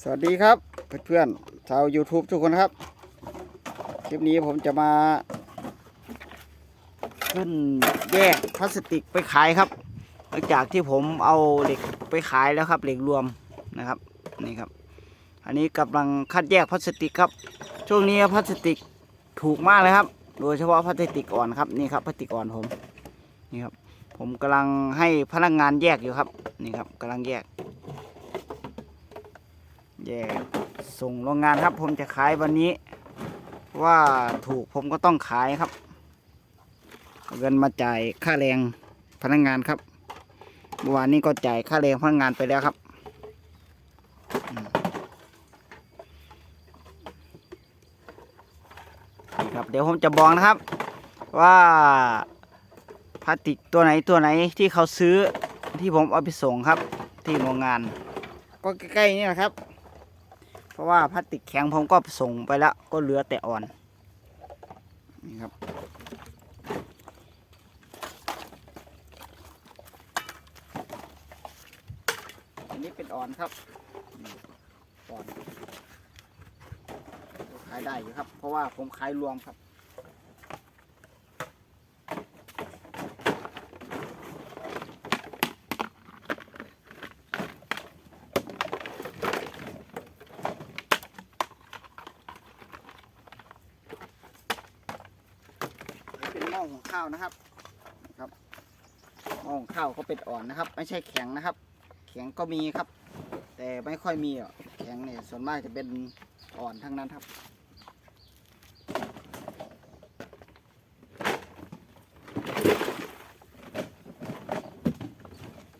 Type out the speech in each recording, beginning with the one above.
สวัสดีครับเพื่อนๆชาว YouTube ทุกคนครับ คลิปนี้ผมจะมา ขึ้นแยกพลาสติกไปขายครับ หลังจากที่ผมเอาเหล็กไปขายแล้วครับเหล็กรวมนะครับนี่ครับ อันนี้กำลังคัดแยกพลาสติกครับ ช่วงนี้พลาสติกถูกมากเลยครับ โดยเฉพาะพลาสติกอ่อนครับนี่ครับพลาสติกอ่อนผมนี่ครับผมกำลังให้พนักงานแยกอยู่ครับนี่ครับกำลังแยก แยกส่งโรงงานครับ ผมจะขายวันนี้ ว่าถูกผมก็ต้องขายครับเงินมาจ่ายค่าแรงพนักงานครับเมื่อวานนี้ก็จ่ายค่าแรงพนักงานไปแล้วครับ ครับ เดี๋ยวผมจะบอกนะครับ ว่าพลาสติกตัวไหนตัวไหนที่เขาซื้อที่ผมเอาไปส่งครับ ที่โรงงาน ก็ใกล้ๆนี่แหละครับ เพราะว่าพลาสติกแข็งผมก็ส่งไปแล้ว ก็เหลือแต่อ่อน นี่ครับ อันนี้เป็นอ่อนครับอ่อนขายได้อยู่ครับ เพราะว่าผมขายรวมครับ นี่เป็นหม้อหุง ข้าวนะครับนะครับหม้อหุงข้าวก็เป็นอ่อนนะครับ ไม่ใช่แข็งนะครับ แข็งก็มีครับ แต่ไม่ค่อยมีหรอกแข็งเนี่ยส่วนมากจะเป็นอ่อนทั้งนั้นครับ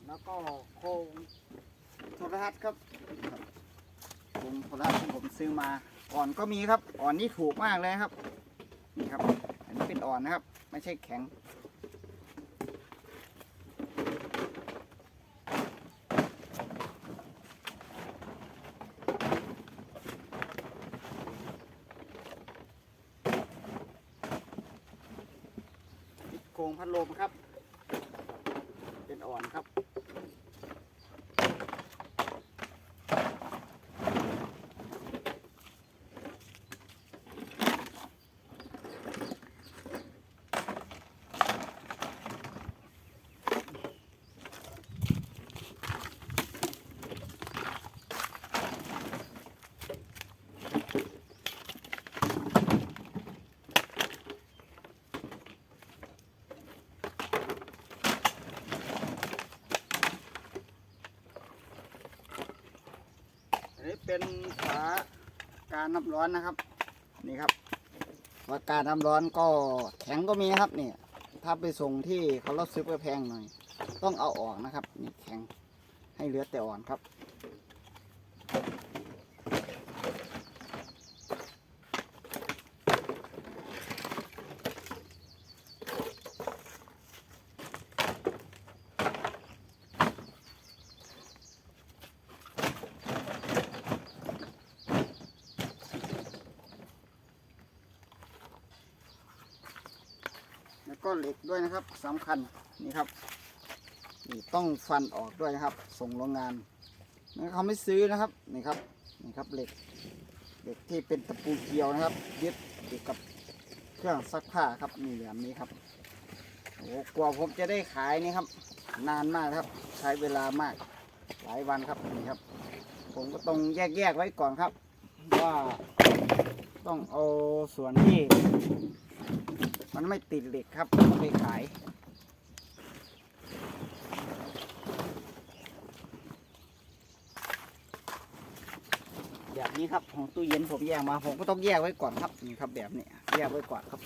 แล้วก็โครงโทรทัศน์ครับโครงโทรทัศน์ที่ผมซื้อมาอ่อนก็มีครับ อ่อนนี่ถูกมากเลยครับ อ่อนนะครับ ไม่ใช่แข็ง ติดโครงพัดลมครับ เป็นอ่อนครับ เป็นฝาการน้ำร้อนนะครับ นี่ครับฝาการน้ำร้อนก็แข็งก็มีนะครับเนี่ยถ้าไปส่งที่เขาลดซื้อไปแพงหน่อย ต้องเอาออกนะครับนี่แข็งให้เหลือแต่อ่อนครับ ก็เหล็กด้วยนะครับสำคัญนี่ครับนี่ต้องฟันออกด้วยนะครับ ส่งโรงงานนี่เขาไม่ซื้อนะครับนี่ครับนี่ครับเหล็กเหล็กที่เป็นตะปูเกลียวนะครับยึดติดกับเครื่องซักผ้าครับนี่แบบนี้ครับโอ้กว่าผมจะได้ขายนี่ครับ นานมากครับ ใช้เวลามากหลายวันครับนี่ครับ ผมก็ต้องแยกๆไว้ก่อนครับ ว่าต้องเอาส่วนที่ มันไม่ติดเหล็กครับไปขาย แบบนี้ครับของตู้เย็นผมแยกมา ผมก็ต้องแยกไว้ก่อนครับนี่ครับแบบนี้แยกไว้ก่อนครับ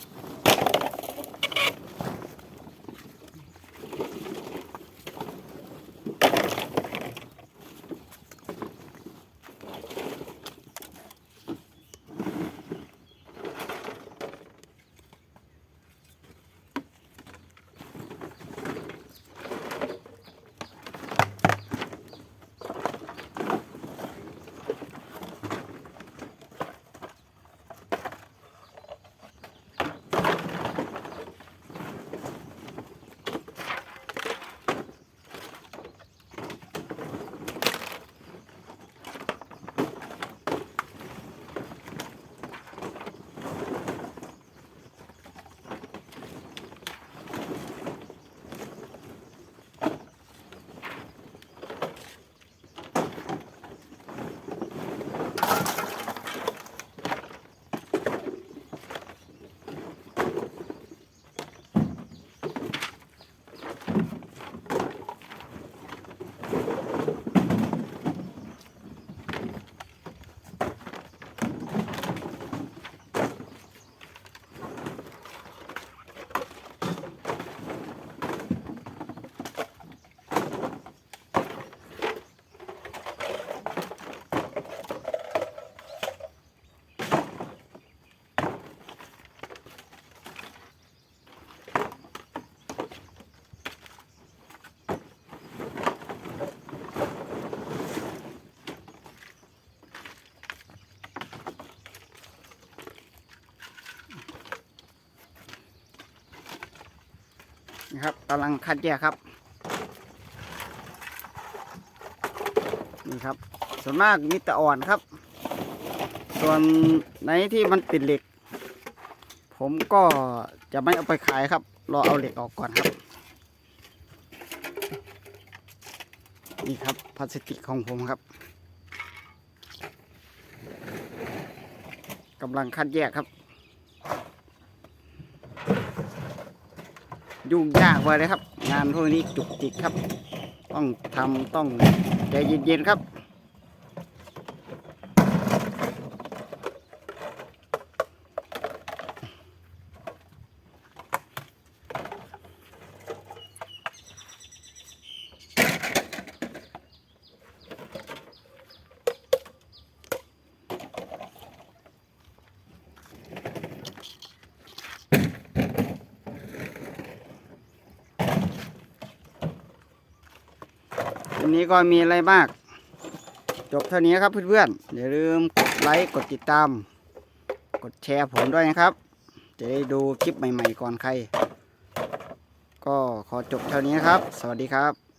ครับกำลังคัดแยกครับ นี่ครับ ส่วนมากมีแต่อ่อนครับ ส่วนไหนที่มันติดเหล็ก ผมก็จะไม่เอาไปขายครับ รอเอาเหล็กออกก่อนครับ นี่ครับพลาสติกของผมครับกำลังคัดแยกครับ ยุ่งยากเลยครับ งานพวกนี้จุกจิกครับ ต้องทำต้องใจเย็นๆครับ วันนี้ก็มีอะไรมาก จบเท่านี้ครับเพื่อนๆอย่าลืมกดไลค์กดติดตาม กดแชร์ผมด้วยนะครับ จะได้ดูคลิปใหม่ๆก่อนใคร ก็ขอจบเท่านี้นครับ สวัสดีครับ